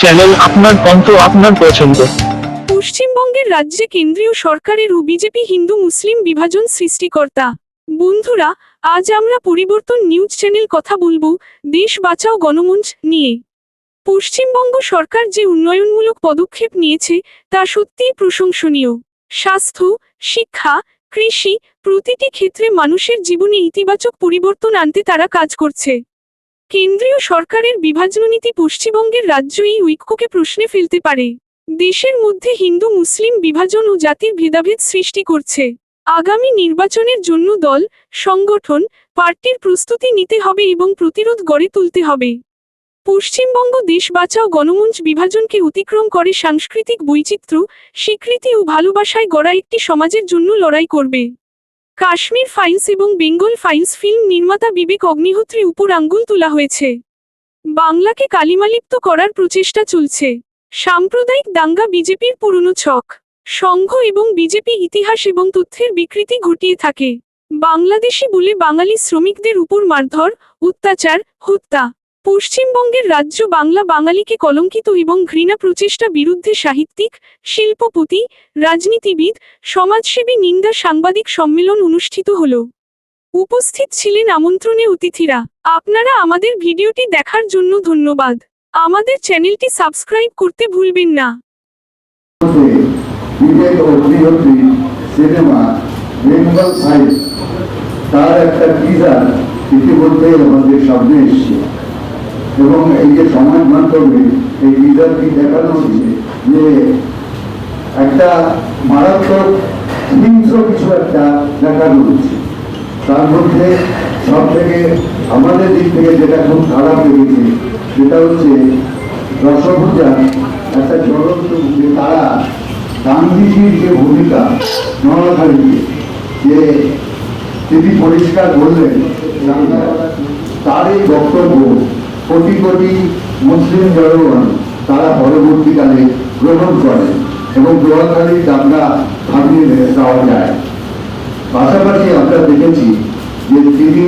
Channel আপনার পশ্চিমবঙ্গের রাজ্যে কেন্দ্রীয় সরকারের ও বিজেপি হিন্দু মুসলিম বিভাজন সৃষ্টিকর্তা। বন্ধুরা, আজ আমরা পরিবর্তন নিউজ চ্যানেল কথা বলব দেশ বাঁচাও গণমঞ্চ নিয়ে। পশ্চিমবঙ্গ সরকার যে উন্নয়নমূলক পদক্ষেপ নিয়েছে তা সত্যিই প্রশংসনীয়। স্বাস্থ্য, শিক্ষা, কৃষি প্রতিটি ক্ষেত্রে মানুষের জীবনে ইতিবাচক পরিবর্তন আনতে তারা কাজ করছে। কেন্দ্রীয় সরকারের বিভাজননীতি পশ্চিমবঙ্গের রাজ্য এই ঐক্যকে প্রশ্নে ফেলতে পারে। দেশের মধ্যে হিন্দু, মুসলিম বিভাজন ও জাতির ভেদাভেদ সৃষ্টি করছে। আগামী নির্বাচনের জন্য দল, সংগঠন, পার্টির প্রস্তুতি নিতে হবে এবং প্রতিরোধ গড়ে তুলতে হবে। পশ্চিমবঙ্গ দেশ বাঁচাও গণমঞ্চ বিভাজনকে অতিক্রম করে সাংস্কৃতিক বৈচিত্র্য, স্বীকৃতি ও ভালোবাসায় গড়া একটি সমাজের জন্য লড়াই করবে। কাশ্মীর ফাইলস এবং বেঙ্গল ফাইলস ফিল্ম নির্মাতা বিবেক অগ্নিহোত্রী উপর আঙ্গুল তোলা হয়েছে। বাংলাকে কালিমালিপ্ত করার প্রচেষ্টা চলছে। সাম্প্রদায়িক দাঙ্গা বিজেপির পুরনো ছক। সংঘ এবং বিজেপি ইতিহাস এবং তথ্যের বিকৃতি ঘটিয়ে থাকে। বাংলাদেশি বলে বাঙালি শ্রমিকদের উপর মারধর, অত্যাচার, হত্যা। পশ্চিমবঙ্গের রাজ্য বাংলা বাঙালিকে কলঙ্কিত এবং ঘৃণা প্রচেষ্টা বিরুদ্ধে সাহিত্যিক, শিল্পপতি, রাজনীতিবিদ, সমাজসেবী নিন্দা সাংবাদিক সম্মেলন অনুষ্ঠিত হল। উপস্থিত ছিলেন আমন্ত্রণে অতিথিরা। আপনারা আমাদের ভিডিওটি দেখার জন্য ধন্যবাদ। আমাদের চ্যানেলটি সাবস্ক্রাইব করতে ভুলবেন না। সিনেমা তার একটা ইতিমধ্যে আমাদের সামনে এসছে। এবং এই যে সমাজ মাধ্যমে এই টিজারটি দেখানো হচ্ছে যে একটা মারাত্মক হিংস্র কিছু একটা দেখানো হচ্ছে তার মধ্যে সব থেকে আমাদের দিক থেকে যেটা খুব খারাপ লেগেছে, সেটা হচ্ছে রসভূজা, একটা জ্বলন্ত যে তারা গান্ধীজির যে ভূমিকা নরনারীকে যে তিনি পরিষ্কার বললেন, তার এই বক্তব্য কোটি কোটি মুসলিম জনগণ তারা পরবর্তীকালে গ্রহণ করেন এবং জোয়ারখালীর দাঙ্গা থামিয়ে দেওয়া যায়। পাশাপাশি আমরা দেখেছি যে তিনি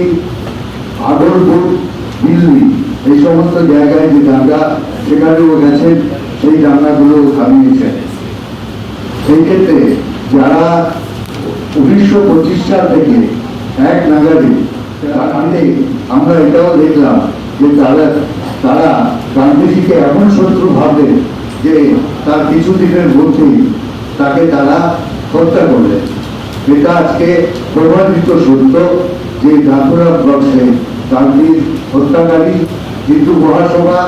আগরপুর, দিল্লি এই সমস্ত জায়গায় যে দাঙ্গা সেখানেও গেছেন, সেই দাঙ্গাগুলো থামিয়েছেন সেই ক্ষেত্রে যারা উনিশশো পঁচিশ সাল থেকে এক তাতে আমরা এটাও দেখলাম যে তারা তারা গান্ধীজিকে এমন শত্রু ভাবলেন যে তার কিছুদিনের মধ্যেই তাকে তারা হত্যা করলেন এটা আজকে প্রমাণিত সত্য যে ত্রিপুরা ব্লকে গান্ধীর হত্যাকারী হিন্দু মহাসভা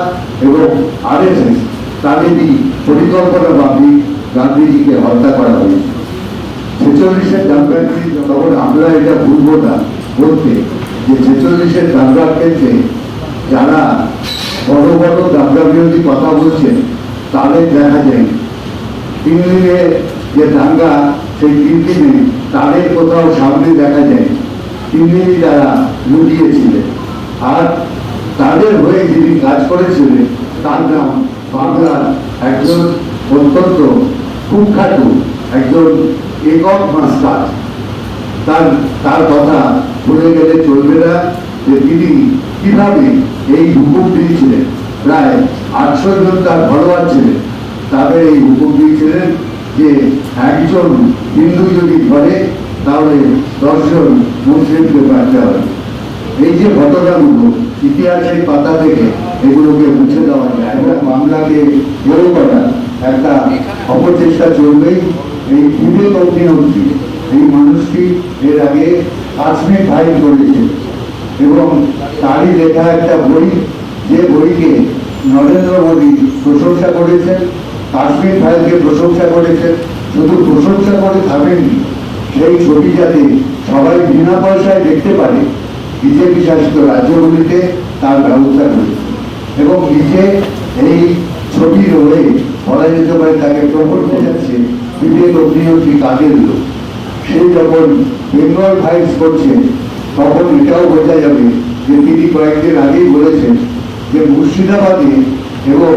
এবং আরএসএস তাদেরই পরিকল্পনা পরিকল্পনাভাবে গান্ধীজিকে হত্যা করা হয়েছে। ছেচল্লিশের দাঙ্গাটি তখন আমরা এটা ভুলবো না, বলতে যে ছেচল্লিশের দাঙ্গার ক্ষেত্রে যারা বড় বড় দাঙ্গা বিরোধী কথা বলছেন, তাদের দেখা যায়। তিন দিনে যে দাঙ্গা সেই তিন দিনে তাদের কোথাও সামনে দেখা যায়। তিন দিনই তারা লুটিয়েছিলেন, আর তাদের হয়ে যিনি কাজ করেছিলেন, তার নাম বাংলার একজন অত্যন্ত কুখ্যাত একজন একক মাস্টার। তার তার কথা ভুলে গেলে চলবে না যে তিনি কীভাবে এই হুকুম দিয়েছিলেন প্রায় আটশো জন তার ফলোয়ার ছিলেন তাদের এই হুকুম দিয়েছিলেন যে একজন হিন্দু যদি ধরে, তাহলে দশজন মুসলিমকে বাঁচতে হবে। এই যে ঘটনাগুলো ইতিহাসের পাতা থেকে এগুলোকে মুছে দেওয়া যায়। এবং বাংলাকে বড় করার একটা অপচেষ্টা চলবেই এই বিবেক অগ্নিহোত্রী এই মানুষটি এর আগে কাশ্মীর ফাইল করেছে এবং তারই লেখা একটা বই, যে বইকে নরেন্দ্র মোদী প্রশংসা করেছেন, কাশ্মীর ফাইলকে প্রশংসা করেছেন, শুধু প্রশংসা করে থাকেননি সেই ছবি যাতে সবাই বিনা পয়সায় দেখতে পারে, বিজেপি শাসিত রাজ্যগুলিতে তার ব্যবস্থা করেছে। এবং নিজে এই ছবি রয়ে বলা যেতে পারে তাকে প্রকট যাচ্ছে বিবেক অগ্নিহোত্রী কাজের লোক। সে যখন বেঙ্গল ফাইলস করছে তখন এটাও বোঝা যাবে যে তিনি কয়েকদিন আগেই বলেছেন যে মুর্শিদাবাদে এবং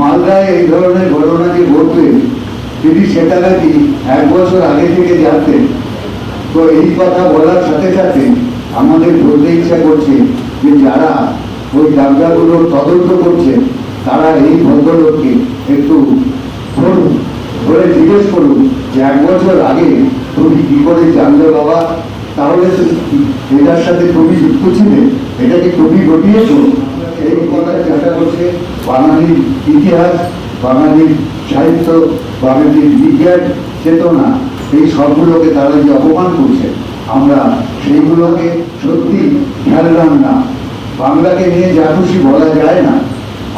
মালদায় এই ধরনের ঘটনা যে ঘটবে তিনি সেটা নাকি এক বছর আগে থেকে জানতেন। তো এই কথা বলার সাথে সাথে আমাদের বলতে ইচ্ছা করছে যে যারা ওই দাঙ্গাগুলোর তদন্ত করছে, তারা এই ভদ্রলোককে একটু ধরুন, ধরে জিজ্ঞেস করুন যে এক বছর আগে তুমি কি করে জানলে বাবা? তাহলে এটার সাথে তুমি যুক্ত ছিলে এটাকে কবি ঘটিয়েছো এই কথা যেটা করছে বাঙালির ইতিহাস, বাঙালির সাহিত্য, বাঙালির বিজ্ঞান, চেতনা, এই সবগুলোকে তারা যে অপমান করছে, আমরা সেইগুলোকে সত্যি খেললাম না। বাংলাকে নিয়ে যা খুশি বলা যায় না।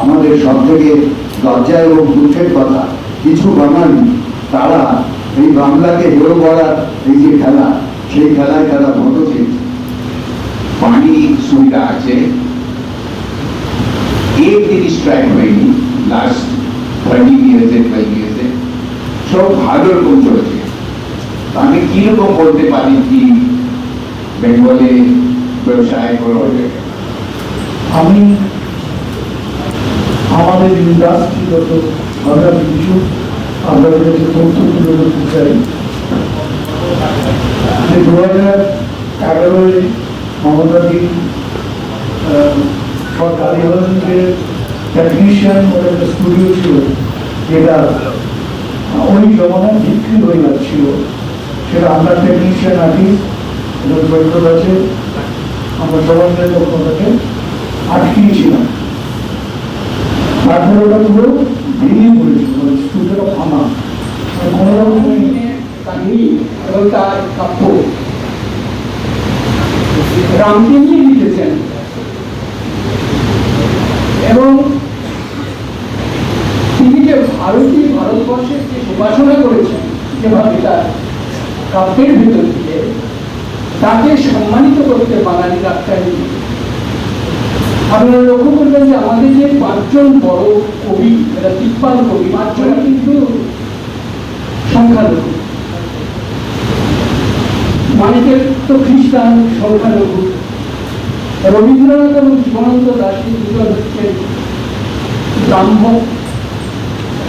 আমাদের সব থেকে লজ্জা এবং দুঃখের কথা, কিছু বাঙালি, তারা এই বাংলাকে হেরো করার এই যে খেলা সেই খেলায় তারা বলতো পানি সুবিধা আছে। এই জিনিস ট্রাই হয়নি লাস্ট টোয়েন্টি ইয়ার্সে ফাইভ ইয়ার্সে সব ভালো রকম চলেছে। আমি কীরকম বলতে পারি কি বেঙ্গলে ব্যবসায় করা আমি আমাদের ইন্ডাস্ট্রিগত আমরা কিছু, আমরা তথ্য তুলে ধরতে চাই যে দু হাজার এগারোয় মমতাদি টেকনিশিয়ান ওর একটা স্টুডিও ছিল, যেটা ওই জমানায় বিক্রি হয়ে যাচ্ছিল। সেটা আমরা টেকনিশিয়ান আর্টিস্ট জড়িত আছে, আমরা সবাই তখন আটকিয়েছিলাম। তারপরে ওটা পুরো ভেঙে পড়েছিল মানে স্টুডিওটা ফাঁকা মানে কোনো রকমের কাহিনী এবং তার কাব্য রামকে নিয়ে লিখেছেন। এবং তিনি যে ভারতীয় ভারতবর্ষের যে উপাসনা করেছেন, যেভাবে তার কাব্যের ভিতর দিয়ে, তাকে সম্মানিত করতে বাঙালি ডাক্তারি আপনারা লক্ষ্য করবেন যে আমাদের যে পাঁচজন বড় কবি এরা তিপ্পাল কবি পাঁচজন কিন্তু সংখ্যালঘু। মানিকের তো খ্রিস্টান সংখ্যালঘু রবীন্দ্রনাথ এবং জীবনানন্দ দাস দুজন হচ্ছেন ব্রাহ্মণ।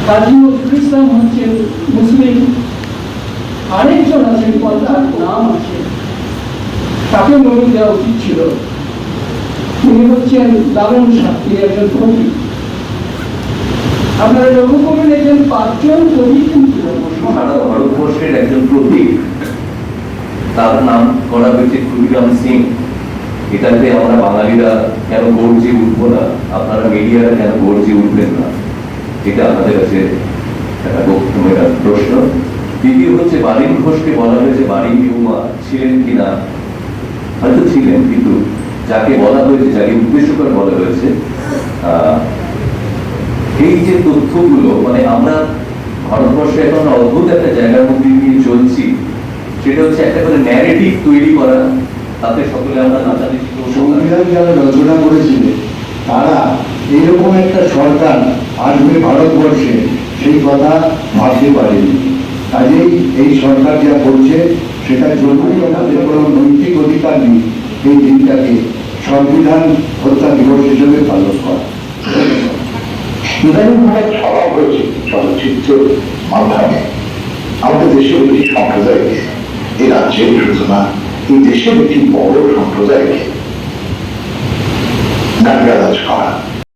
কাজী নজরুল ইসলাম হচ্ছেন মুসলিম। আরেকজন আছেন তার নাম আছে। তাকে নজর দেওয়া উচিত ছিল। তিনি হচ্ছেন শাহ তিনি একজন কবি। আপনারা লক্ষ্য করবেন, একজন পাঁচজন কবি কিন্তু ভারতবর্ষের একজন প্রতীক। তার নাম করা হয়েছে ক্ষুদিরাম সিং। এটাতে আমরা বাঙালিরা কেন গর্জে উঠবো না? আপনারা মিডিয়ারা কেন গর্জে উঠবেন না? এটা আমাদের কাছে একটা প্রশ্ন। দ্বিতীয় হচ্ছে বারিন ঘোষকে বলা হয়েছে বারিন বিহুমা ছিলেন কিনা? হয়তো ছিলেন, কিন্তু যাকে বলা হয়েছে, যাকে উদ্দেশ্য করে বলা হয়েছে এই যে তথ্যগুলো মানে আমরা ভারতবর্ষে এখন অদ্ভুত একটা জায়গার মধ্যে দিয়ে চলছি। সেটা হচ্ছে একটা করে ন্যারেটিভ তৈরি করা তাতে সকলে আমরা করব সংবিধান যারা রচনা করেছিলেন তারা এরকম একটা সরকার আসবে ভারতবর্ষে সেই কথা ভাবতে পারেনি। কাজেই এই সরকার যা করছে সেটা জরুরি তাদের কোনো নৈতিক অধিকার নেই এই দিনটাকে। সংবিধান হত্যা দিবস হিসেবে পালন করা। স্বভাব হয়েছে চলচ্চিত্র মাধ্যমে। আমাদের দেশের একটি সম্প্রদায়কে এই রাজ্যের শুধু না এই দেশের একটি বড় সম্প্রদায়কে। করা